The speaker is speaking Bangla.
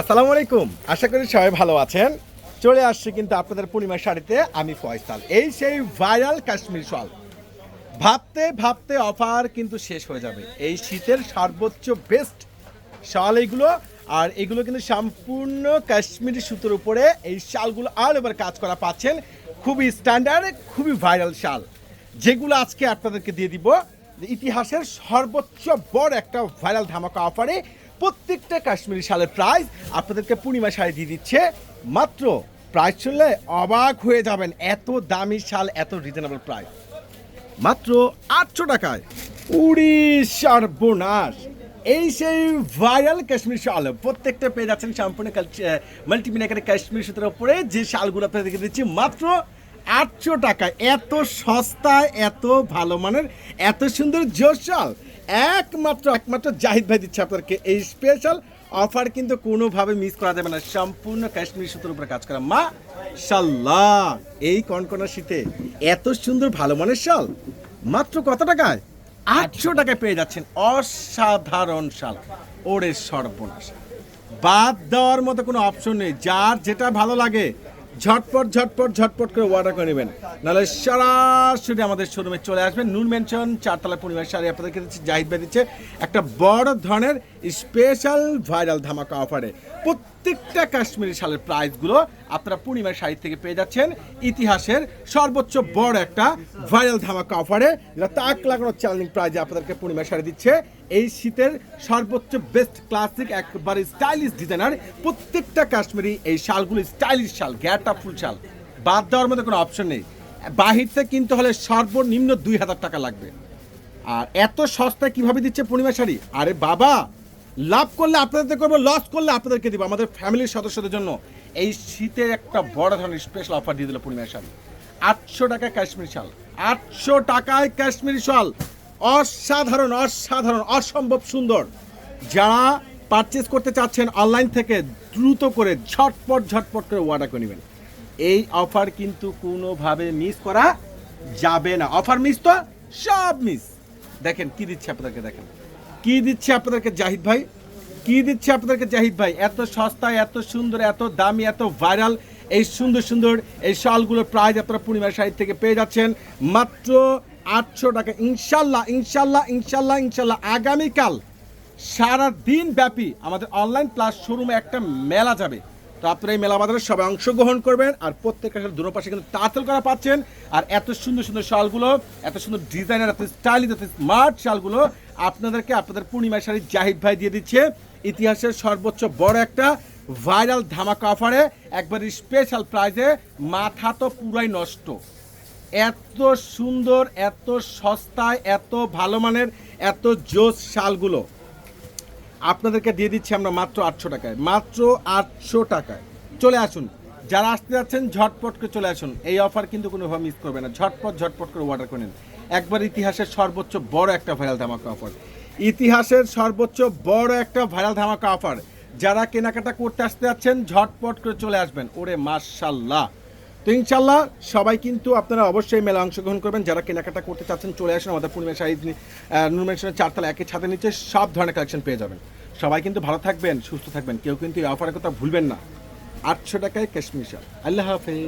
আসসালামু আলাইকুম। আশা করি সবাই ভালো আছেন। চলে আসছে কিন্তু আপনাদের পূর্ণিমা শাড়িতে, আমি ফয়সাল। এই সেই ভাইরাল কাশ্মীর শাল। ভাবতে ভাবতে অফার কিন্তু শেষ হয়ে যাবে। এই শীতের সর্বোচ্চ বেস্ট শাল এইগুলো আর এগুলো কিন্তু সম্পূর্ণ কাশ্মীরি সুতোর উপরে এই শালগুলো আর এবার কাজ করা পাচ্ছেন। খুবই স্ট্যান্ডার্ড খুবই ভাইরাল শাল। যেগুলো আজকে আপনাদেরকে দিয়ে দিব। ইতিহাসের সর্বোচ্চ বড় একটা ভাইরাল ধামাকা অফারে প্রত্যেকটা কাশ্মীরি শালের প্রাইস আপনাদেরকে পূর্ণিমা শাড়ি দিয়ে দিচ্ছে। মাত্র প্রাইস শুনলে অবাক হয়ে যাবেন, এত দামি শাল, এত রিজনেবল প্রাইস মাত্র আটশো টাকায় উড়িষ্যার বোনাস। এই সেই ভাইরাল কাশ্মীর শাল, প্রত্যেকটা পেয়ে যাচ্ছেন সম্পূর্ণ মাল্টিমিনাকারে কাশ্মীর সুতোর উপরে যে শালগুলো আপনাদের দেখে দিচ্ছি, মাত্র আটশো টাকা এত সস্তায়, এত ভালো মানের, এত সুন্দর জোর শাল। একমাত্র একমাত্র জাহিদ ভাই দিচ্ছে আপনাদেরকে এই স্পেশাল অফার কিন্তু কোনোভাবে মিস করা যাবে না। সম্পূর্ণ কাশ্মীর সুতোর উপরে কাজ করা। মা শাল্লাহ এই কনকনা শীতে এত সুন্দর ভালো মানের শাল। মাত্র কত টাকায়? আটশো টাকায় পেয়ে যাচ্ছেন অসাধারণ শাল। ওরে সর্বনাশ। বাদ দেওয়ার মতো কোনো অপশন নেই। যার যেটা ভালো লাগে ঝটপট ঝটপট ঝটপট করে অর্ডার করে নেবেন। নাহলে সরাসরি আমাদের শোরুমে চলে আসবেন নুন মেনশন চারতলা পরিবার শাড়ি আপনাদেরকে দিচ্ছে, জাহিদ ভাই দিচ্ছে। একটা বড় ধরনের স্পেশাল ভাইরাল ধামাকা অফারে প্রত্যেকটা কাশ্মীরি শালের প্রাইসগুলো আপনারা পূর্ণিমার শাড়ি থেকে পেয়ে যাচ্ছেন। ইতিহাসের সর্বোচ্চ বড় একটা ভাইরাল ধামাকা অফারে যেটা তাক লাগানো চ্যালেঞ্জিং প্রাইজে আপনাদেরকে পূর্ণিমার শাড়ি দিচ্ছে। এই শীতের সর্বোচ্চ বেস্ট ক্লাসিক একবারে স্টাইলিশ ডিজাইনার প্রত্যেকটা কাশ্মীরি এই শালগুলো স্টাইলিশ শাল গ্যাটা ফুল শাল বাদ দেওয়ার মধ্যে কোনো অপশন নেই। বাহির থেকে কিনতে হলে সর্বনিম্ন দুই হাজার টাকা লাগবে। আর এত সস্তায় কীভাবে দিচ্ছে পূর্ণিমা শাড়ি? আরে বাবা, লাভ করলে আপনাদের করব লস করলে আপনাদেরকে দিব। আমাদের ফ্যামিলির সদস্যদের জন্য এই শীতের একটা বড় ধরনের স্পেশাল অফার দিয়ে দিল পূর্ণিমা শাড়ি। আটশো টাকায় কাশ্মীরি শাল। আটশো টাকায় কাশ্মীরি শাল। অসাধারণ অসাধারণ, অসম্ভব সুন্দর। যারা পারচেস করতে চাচ্ছেন অনলাইন থেকে দ্রুত করে ঝটপট ঝটপট করে অর্ডার করে নেবেন। এই অফার কিন্তু কোনোভাবে মিস করা যাবে না। অফার মিস তো সব মিস দেখেন, কি দিচ্ছে আপনাদেরকে দেখেন। কি দিচ্ছে আপনাদেরকে জাহিদ ভাই? কি দিচ্ছে আপনাদেরকে জাহিদ ভাই? এত সস্তায় এত সুন্দর, এত দামি, এত ভাইরাল এই সুন্দর সুন্দর এই শালগুলোর প্রাইস আপনারা পূর্ণিমার সাইড থেকে পেয়ে যাচ্ছেন। মাত্র আটশো টাকা। ইনশাল্লাহ ইনশাল্লাহ ইনশাল্লাহ ইনশাল্লাহ আগামীকাল সারা দিন ব্যাপী আমাদের অনলাইন প্লাস শোরুমে একটা মেলা যাবে। তো আপনারা এই মেলা বাজারে সবাই অংশগ্রহণ করবেন আর প্রত্যেকের দুটো পাশে কিন্তু তাঁতল করা পাচ্ছেন। আর এত সুন্দর সুন্দর শালগুলো, এত সুন্দর ডিজাইনার, এত স্টাইলিশ, এত স্মার্ট শালগুলো আপনাদেরকে আপনাদের পূর্ণিমা শাড়ি জাহিদ ভাই দিয়ে দিচ্ছে। ইতিহাসের সর্বোচ্চ বড় একটা ভাইরাল ধামাকা অফারে, একবার স্পেশাল প্রাইজে মাথা তো পুরাই নষ্ট। এত সুন্দর, এত সস্তায়, এত ভালো মানের, এত জোস শালগুলো। আপনাদেরকে দিয়ে দিচ্ছি আমরা মাত্র আটশো টাকায়। মাত্র আটশো টাকায়। চলে আসুন। যারা আসতে যাচ্ছেন, ঝটপট করে চলে আসুন। এই অফার কিন্তু কোনোভাবে মিস করবে না। ঝটপট ঝটপট করে অর্ডার করে নিন। একবার ইতিহাসের সর্বোচ্চ বড় একটা ভাইরাল ধামাকা অফার ইতিহাসের সর্বোচ্চ বড় একটা ভাইরাল ধামাকা অফার যারা কেনাকাটা করতে আসতে যাচ্ছেন, ঝটপট করে চলে আসবেন। ওরে মার্শাল্লাহ তো ইনশাল্লাহ সবাই কিন্তু আপনারা অবশ্যই মেলা অংশগ্রহণ করবেন। যারা কেনাকাটা করতে চাচ্ছেন চলে আসেন আমাদের পূর্ণিমা শাহিদ নুরমেশনের চারতলা একই ছাদের নিচে সব ধরনের কালেকশন পেয়ে যাবেন। সবাই কিন্তু ভালো থাকবেন, সুস্থ থাকবেন। কেউ কিন্তু এই অফারের কথা ভুলবেন না। আটশো টাকায় কাশ্মীর আল্লাহ হাফেজ।